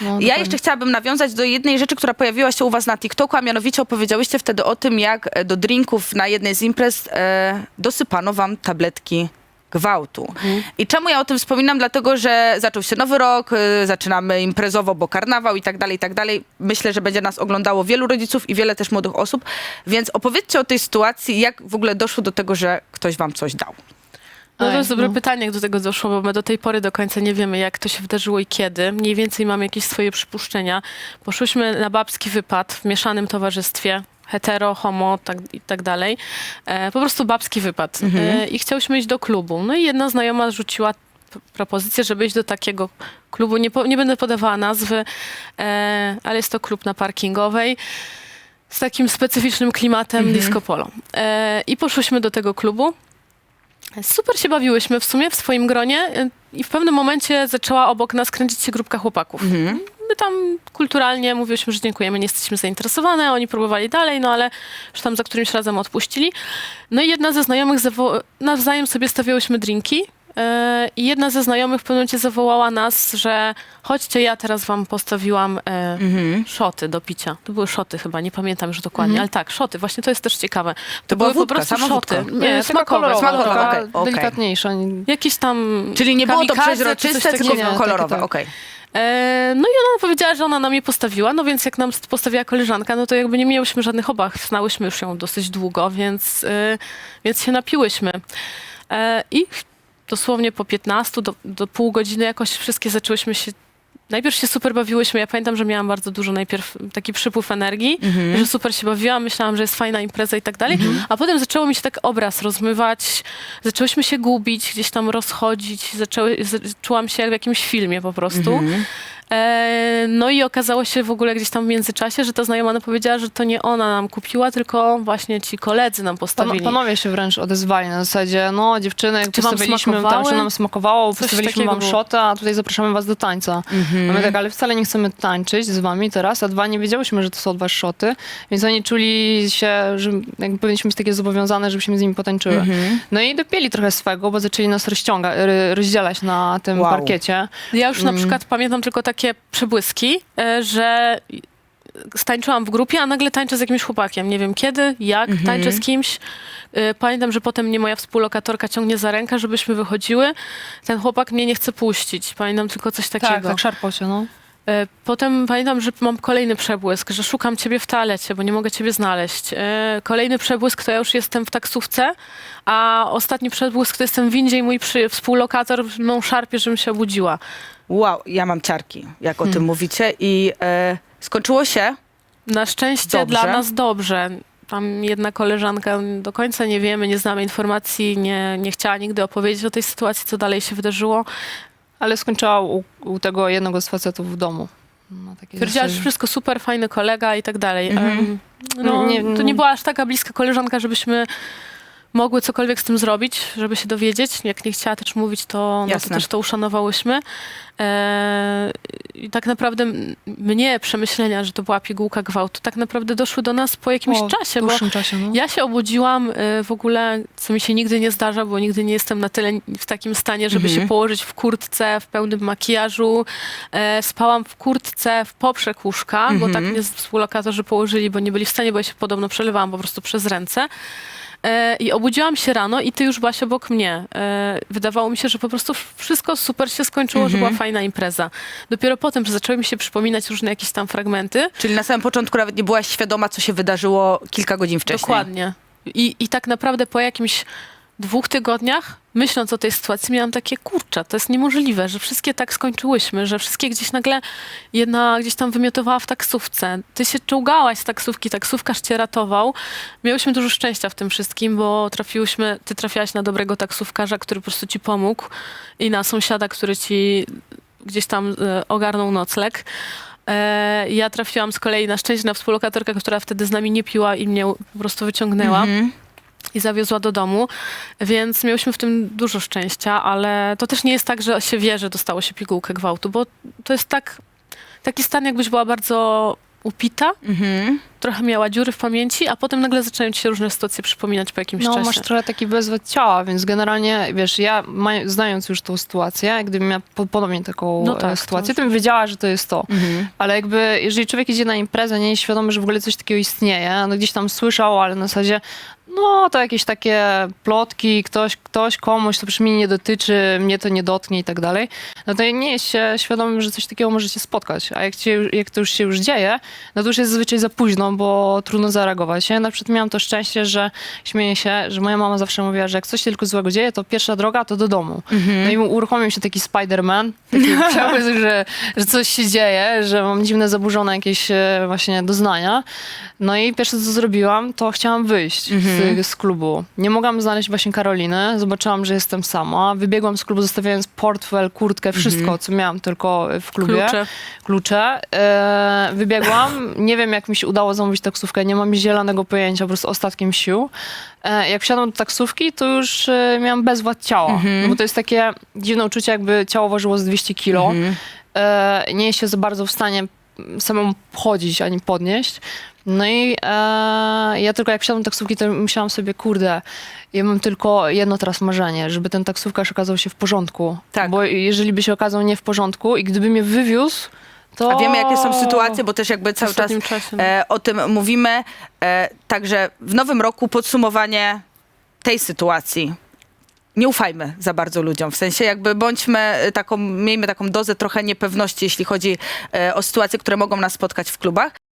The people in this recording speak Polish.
No, Ja jeszcze chciałabym nawiązać do jednej rzeczy, która pojawiła się u was na TikToku, a mianowicie opowiedziałyście wtedy o tym, jak e, do drinków na jednej z imprez e, dosypano wam tabletki gwałtu. I czemu ja o tym wspominam? Dlatego, że zaczął się nowy rok, e, zaczynamy imprezowo, bo karnawał i tak dalej, i tak dalej. Myślę, że będzie nas oglądało wielu rodziców i wiele też młodych osób, więc opowiedzcie o tej sytuacji, jak w ogóle doszło do tego, że ktoś wam coś dał. No to Ej, jest dobre no. pytanie, jak do tego doszło, bo my do tej pory do końca nie wiemy, jak to się wydarzyło i kiedy. Mniej więcej mamy jakieś swoje przypuszczenia. Poszłyśmy na babski wypad w mieszanym towarzystwie. Hetero, homo tak, i tak dalej. E, po prostu babski wypad. E, I chciałyśmy iść do klubu. No i jedna znajoma rzuciła p- propozycję, żeby iść do takiego klubu. Nie, po, nie będę podawała nazwy, e, ale jest to klub na parkingowej z takim specyficznym klimatem disco polo. E, I poszłyśmy do tego klubu. Super się bawiłyśmy w sumie w swoim gronie y, i w pewnym momencie zaczęła obok nas kręcić się grupka chłopaków. My tam kulturalnie mówiłyśmy, że dziękujemy, nie jesteśmy zainteresowane, oni próbowali dalej, no ale już tam za którymś razem odpuścili. No i jedna ze znajomych, zawo- nawzajem sobie stawiałyśmy drinki i jedna ze znajomych w pewnym momencie zawołała nas, że chodźcie, ja teraz wam postawiłam e, szoty do picia. To były szoty chyba, nie pamiętam już dokładnie, ale tak, szoty, właśnie to jest też ciekawe. To, była były wódka, po prostu sama szoty. wódka? Nie, smakowe, kolorowa, smakowe, taka okej, okej. delikatniejsza. nie- Jakieś tam Czyli nie było to kamikadze czy coś przeźroczyste, takiego. tylko Nie, kolorowe. takie tak. Okej. E, no i ona powiedziała, że ona nam je postawiła, no więc jak nam postawiła koleżanka, no to jakby nie miałyśmy żadnych obaw. Znałyśmy już ją dosyć długo, więc, e, więc się napiłyśmy. E, I dosłownie po 15 do, do pół godziny jakoś wszystkie zaczęłyśmy się Najpierw się super bawiłyśmy. Ja pamiętam, że miałam bardzo dużo najpierw taki przypływ energii, że super się bawiłam, myślałam, że jest fajna impreza i tak dalej. A potem zaczęło mi się tak obraz rozmywać, zaczęłyśmy się gubić, gdzieś tam rozchodzić, zaczęły, czułam się jak w jakimś filmie po prostu. E, no i okazało się w ogóle gdzieś tam w międzyczasie, że ta znajoma nam powiedziała, że to nie ona nam kupiła, tylko właśnie ci koledzy nam Pan, postawili. panowie się wręcz odezwali na zasadzie, no dziewczyny, jak Czy wam postawiliśmy tam, smakowały? czy nam smakowało, postawiliśmy takiego wam było. szotę, a tutaj zapraszamy was do tańca. A my tak, ale wcale nie chcemy tańczyć z wami teraz, a dwa, nie wiedziałyśmy, że to są dwa szoty, więc oni czuli się, że jakby powinniśmy być takie zobowiązane, żebyśmy z nimi potańczyły. No i dopieli trochę swego, bo zaczęli nas rozciąga, r- rozdzielać na tym Wow. parkiecie. Ja już na Mm. przykład pamiętam tylko takie przebłyski, e, że stańczyłam w grupie, a nagle tańczę z jakimś chłopakiem. Nie wiem kiedy, jak, Mhm. tańczę z kimś. E, Pamiętam, że potem mnie moja współlokatorka ciągnie za rękę, żebyśmy wychodziły. Ten chłopak mnie nie chce puścić. Pamiętam tylko coś takiego. Tak, tak szarpał się, no. E, Potem pamiętam, że mam kolejny przebłysk, że szukam ciebie w toalecie, bo nie mogę ciebie znaleźć. E, Kolejny przebłysk to ja już jestem w taksówce, a ostatni przebłysk to jestem w windzie i mój przy, współlokator mną szarpie, żebym się obudziła. Wow, ja mam ciarki, jak o tym mówicie. I e, skończyło się. Na szczęście Dobrze. dla nas dobrze. Tam jedna koleżanka, do końca nie wiemy, nie znamy informacji, nie, nie chciała nigdy opowiedzieć o tej sytuacji, co dalej się wydarzyło. Ale skończyła u, u tego jednego z facetów w domu. Na takiej że zasadzie. wszystko super, fajny kolega i tak dalej. Mhm. Em, No, Nie- to nie była aż taka bliska koleżanka, żebyśmy mogły cokolwiek z tym zrobić, żeby się dowiedzieć. Jak nie chciała też mówić, to, no to też to uszanowałyśmy. E, I tak naprawdę mnie przemyślenia, że to była pigułka gwałtu, tak naprawdę doszły do nas po jakimś O, czasie, bo czasie, no. ja się obudziłam y, w ogóle, co mi się nigdy nie zdarza, bo nigdy nie jestem na tyle w takim stanie, żeby Mhm. się położyć w kurtce, w pełnym makijażu. E, spałam w kurtce w poprzek łóżka, bo tak mnie współlokatorzy położyli, bo nie byli w stanie, bo ja się podobno przelewałam po prostu przez ręce. E, I obudziłam się rano i ty już byłaś obok mnie. E, wydawało mi się, że po prostu wszystko super się skończyło, że była fajna impreza. Dopiero potem że zaczęły mi się przypominać różne jakieś tam fragmenty. Czyli na samym początku nawet nie byłaś świadoma, co się wydarzyło kilka godzin wcześniej. Dokładnie. I, I tak naprawdę po jakimś dwóch tygodniach, myśląc o tej sytuacji, miałam takie, kurczę, to jest niemożliwe, że wszystkie tak skończyłyśmy, że wszystkie gdzieś nagle jedna gdzieś tam wymiotowała w taksówce. Ty się czołgałaś z taksówki, taksówkarz cię ratował. Miałyśmy dużo szczęścia w tym wszystkim, bo trafiłyśmy, ty trafiałaś na dobrego taksówkarza, który po prostu ci pomógł i na sąsiada, który ci gdzieś tam e, ogarnął nocleg. E, ja trafiłam z kolei na szczęście na współlokatorkę, która wtedy z nami nie piła i mnie po prostu wyciągnęła Mhm. I zawiozła do domu, więc miałyśmy w tym dużo szczęścia, ale to też nie jest tak, że się wie, że dostało się pigułkę gwałtu, bo to jest tak, taki stan, jakbyś była bardzo upita, Mhm. trochę miała dziury w pamięci, a potem nagle zaczynają ci się różne sytuacje przypominać po jakimś No, czasie. masz trochę taki bezwład ciała, więc generalnie, wiesz, ja maj, znając już tą sytuację, gdybym miała po, podobnie taką No no tak, sytuację, to- to bym wiedziała, że to jest to. Mhm. Ale jakby, jeżeli człowiek idzie na imprezę, nie jest świadomy, że w ogóle coś takiego istnieje, no gdzieś tam słyszał, ale na zasadzie, no to jakieś takie plotki, ktoś, ktoś komuś, to przecież mnie nie dotyczy, mnie to nie dotknie i tak dalej, no to nie jest się świadomym, że coś takiego możecie spotkać. A jak, cię, jak to już się już dzieje, no to już jest zazwyczaj za późno, bo trudno zareagować. Ja na przykład miałam to szczęście, że śmieję się, że moja mama zawsze mówiła, że jak coś się tylko złego dzieje, to pierwsza droga to do domu. No i uruchomił się taki Spider-Man, taki przemysł, że, że coś się dzieje, że mam dziwne, zaburzone jakieś e, właśnie doznania. No i pierwsze, co zrobiłam, to chciałam wyjść z, z klubu. Nie mogłam znaleźć właśnie Karoliny, zobaczyłam, że jestem sama. Wybiegłam z klubu, zostawiając portfel, kurtkę, wszystko, co miałam tylko w klubie. Klucze. Klucze. E, wybiegłam, nie wiem, jak mi się udało zamówić taksówkę, nie mam zielonego pojęcia, po prostu ostatkiem sił. E, jak wsiadłam do taksówki, to już e, miałam bezwład ciała, no bo to jest takie dziwne uczucie, jakby ciało ważyło z 200 kilo. E, nie jest się za bardzo w stanie samemu chodzić ani podnieść. No i e, ja tylko jak wsiadłam do taksówki, to myślałam sobie, kurde, ja mam tylko jedno teraz marzenie, żeby ten taksówkarz okazał się w porządku. Tak. Bo jeżeli by się okazał nie w porządku i gdyby mnie wywiózł, to... A wiemy, jakie są sytuacje, bo też jakby cały czas czasie. no. e, o tym mówimy. E, także w nowym roku podsumowanie tej sytuacji. Nie ufajmy za bardzo ludziom, w sensie jakby bądźmy e, taką, miejmy taką dozę trochę niepewności, jeśli chodzi e, o sytuacje, które mogą nas spotkać w klubach.